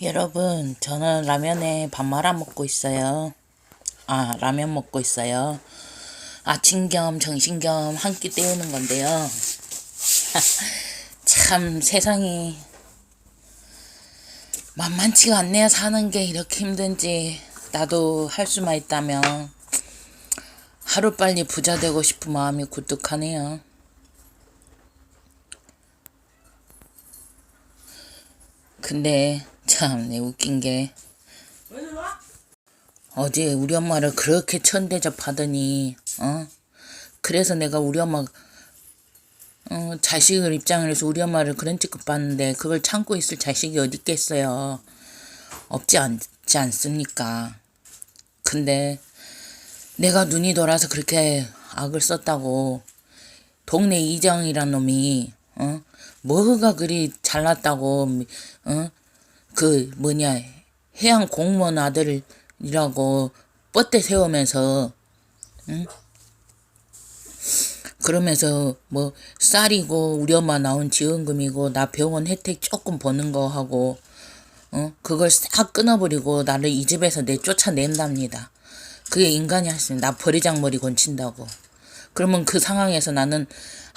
여러분, 저는 라면에 밥 말아 먹고 있어요. 아, 라면 먹고 있어요. 아침 겸 점심 겸한 끼 때우는 건데요. 참 세상이 만만치가 않네요. 사는 게 이렇게 힘든지 나도 할 수만 있다면 하루빨리 부자 되고 싶은 마음이 굴뚝하네요. 근데 참 내 웃긴 게. 어제 우리 엄마를 그렇게 천대접하더니 어? 그래서 내가 우리 엄마 어 자식을 입장을 해서 우리 엄마를 그런 취급 받는데 그걸 참고 있을 자식이 어디 있겠어요? 없지 않지 않습니까? 근데 내가 눈이 돌아서 그렇게 악을 썼다고 동네 이장이란 놈이 어? 뭐가 그리 잘났다고 어 그 뭐냐 해양 공무원 아들이라고 뻗대 세우면서 응? 그러면서 뭐 쌀이고 우리 엄마 나온 지원금이고 나 병원 혜택 조금 버는 거 하고 어 그걸 싹 끊어버리고 나를 이 집에서 내쫓아낸답니다. 그게 인간이 있는 나 버리장머리 건친다고. 그러면 그 상황에서 나는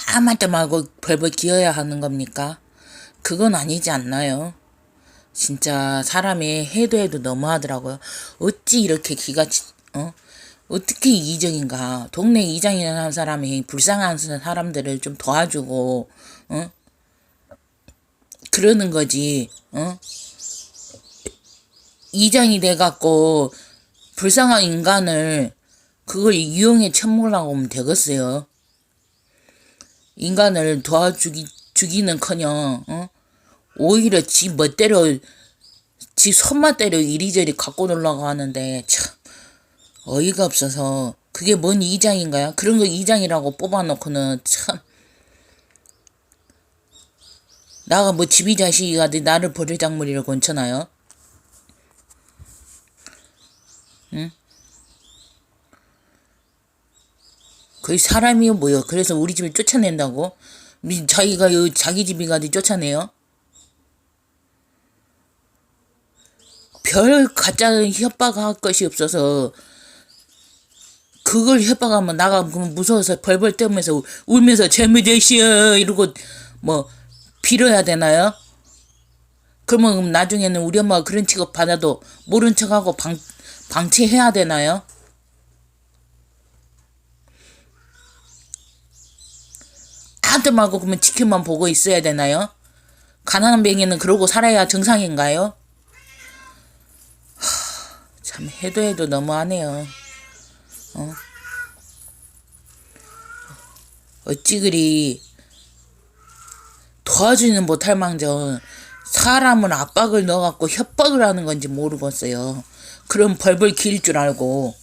아무 말도 말고 벌벌 기어야 하는 겁니까? 그건 아니지 않나요? 진짜 사람이 해도 해도 너무하더라고요. 어찌 이렇게 기가 치, 어? 어떻게 이기적인가? 동네 이장이라는 사람이 불쌍한 사람들을 좀 도와주고, 어? 그러는 거지, 어? 이장이 돼갖고 불쌍한 인간을 그걸 이용해 처먹으려고 하면 되겠어요. 인간을 도와주기 주기는커녕 어? 오히려 지 멋대로 지 손맛대로 이리저리 갖고 놀라고 하는데 참 어이가 없어서 그게 뭔 이장인가요? 그런 거 이장이라고 뽑아놓고는 참 나가 뭐 집이 자식이가 나를 버리장머리를 건쳐나요? 응? 거의 사람이요 뭐요? 그래서 우리 집을 쫓아낸다고? 미- 자기가 요 자기 집이 가지 쫓아내요? 별 가짜 협박할 것이 없어서 그걸 협박하면 나가 그러면 무서워서 벌벌 떨면서 울면서 재미되시여 이러고 뭐 빌어야 되나요? 그러면 나중에는 우리 엄마가 그런 취급 받아도 모른 척하고 방 방치해야 되나요? 아들 말고 그러면 지켜만 보고 있어야 되나요? 가난한 병에는 그러고 살아야 정상인가요? 하, 참 해도 해도 너무하네요. 어? 어찌 그리 도와주는 못할 망정 사람은 압박을 넣어갖고 협박을 하는 건지 모르겠어요. 그럼 벌벌 길 줄 알고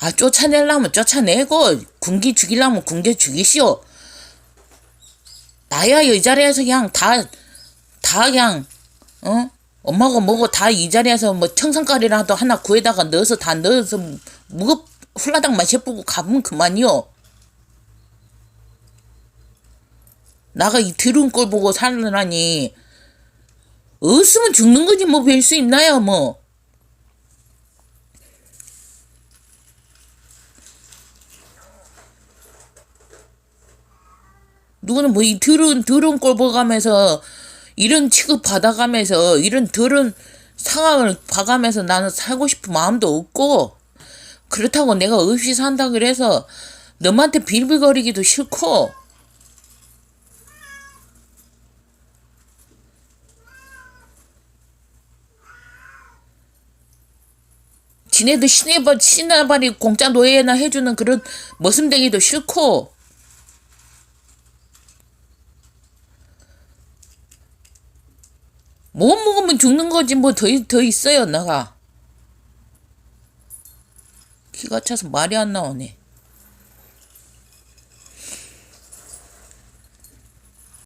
아 쫓아내려면 쫓아내고 군기 죽이려면 군기 죽이시오. 나야 이 자리에서 그냥 다 다 그냥 어 엄마가 뭐고 다 이 자리에서 뭐 청산가리라도 하나 구해다가 넣어서 다 넣어서 무겁 훌라당 마셔보고 가면 그만이요. 나가 이 드러운 꼴 보고 살라니 없으면 죽는 거지 뭐별수 있나요 뭐. 누구는 뭐이 더러운 더러운 꼴 보가면서 이런 취급 받아가면서 이런 더러운 상황을 봐가면서 나는 살고 싶은 마음도 없고 그렇다고 내가 없이 산다 그래서 너한테 빌빌거리기도 싫고. 지네들 시내발 시나발이 공짜 노예나 해주는 그런 머슴되기도 싫고 못 먹으면 죽는 거지 뭐 더 더 있어요 나가. 기가 차서 말이 안 나오네